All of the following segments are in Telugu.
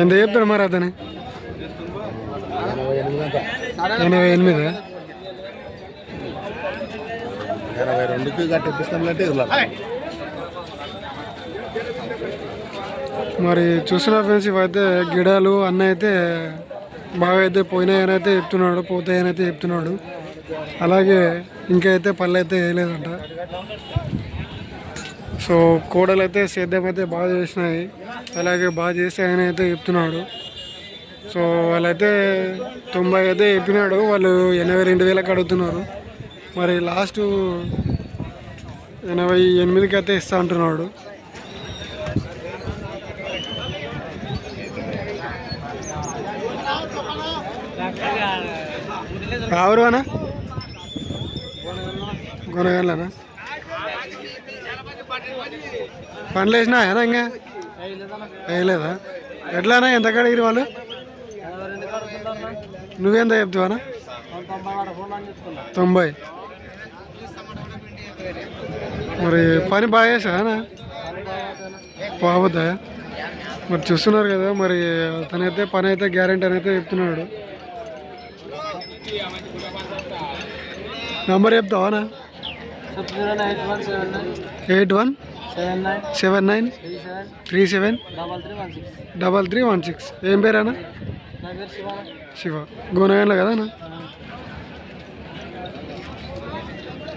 ఎంత చెప్తాడు మరి అతని? ఎనభై ఎనిమిది? ఎనభై రెండుకి. మరి చూసిన ఫ్రెండ్స్ ఇవైతే గిడాలు అన్న అయితే బాగా అయితే పోయినాయని అయితే చెప్తున్నాడు పోతాయని అయితే చెప్తున్నాడు. అలాగే ఇంకా అయితే పళ్ళు అయితే వేయలేదంట. సో కోడలు అయితే సేద్యం అయితే బాగా చేసినాయి. అలాగే బాగా చేసాయని అయితే చెప్తున్నాడు. సో వాళ్ళైతే తొంభై అయితే చెప్పినాడు. వాళ్ళు ఎనభై రెండు వేలకు అడుగుతున్నారు. మరి లాస్ట్ ఎనభై ఎనిమిదికి అయితే ఇస్తా అంటున్నాడు. ఎవరు అన్న? కొనగలనా వేసినా వేసినాయనా ఇంకా? వేయలేదా? ఎట్లానా? ఎంత కడిగిరి వాళ్ళు? నువ్వేంత చెప్తావనా? తొంభై. మరి పని బాగా చేసానా పోవద్దా మరి చూస్తున్నారు కదా మరి తనైతే పని అయితే గ్యారంటీ అని అయితే చెప్తున్నాడు. Number చెప్తావానా? Eight one seven nine three seven double three one six ఏం పేరేనా శివ. శివ గోనగండ్ల కదా అన్న?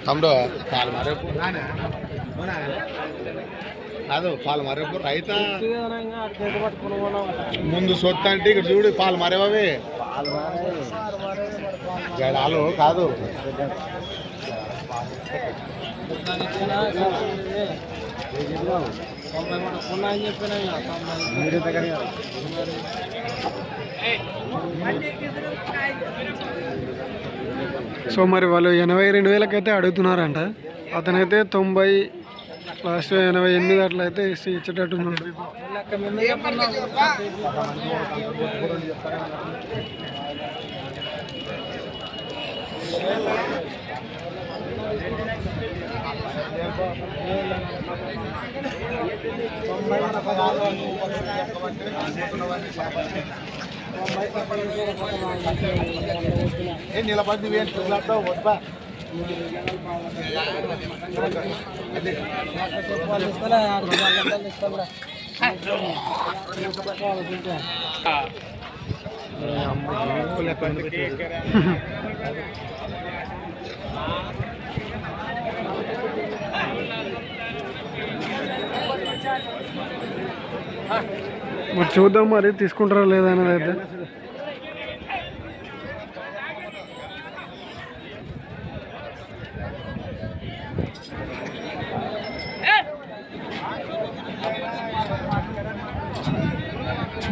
తమ్ముడు పాలు మరేపు కాదు పాలు మరేపు రైత ముందు సొత్తు అంటే ఇక్కడ చూడు పాలు మరేవవి జడాలు కాదు. సో మరి వాళ్ళు ఎనభై రెండు వేలకైతే అడుగుతున్నారంట. అతనైతే తొంభై లాస్ట్ ఎనభై ఎనిమిది అట్లా అయితే ఇచ్చి ఇచ్చేటట్టున్నాడు లెక్క మీద చెప్పన్నా ఏ నిలబడి వేలు చూడతావు వద్దా వాళ్ళు మరి చూద్దాం మరి తీసుకుంటారా లేదా అనేది అయితే.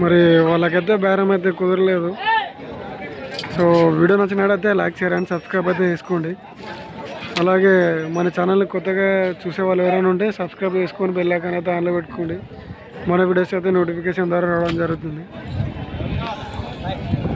మరి వాళ్ళకైతే బేరం అయితే కుదరలేదు. సో వీడియో నచ్చినట్టయితే లైక్ షేర్ అండ్ సబ్స్క్రైబ్ అయితే చేసుకోండి. అలాగే మన ఛానల్ని కొత్తగా చూసే వాళ్ళు ఎవరైనా ఉంటే సబ్స్క్రైబ్ చేసుకొని బెల్ అయితే ఆన్లో పెట్టుకోండి. మన వీడియోస్ అయితే నోటిఫికేషన్ ద్వారా రావడం జరుగుతుంది.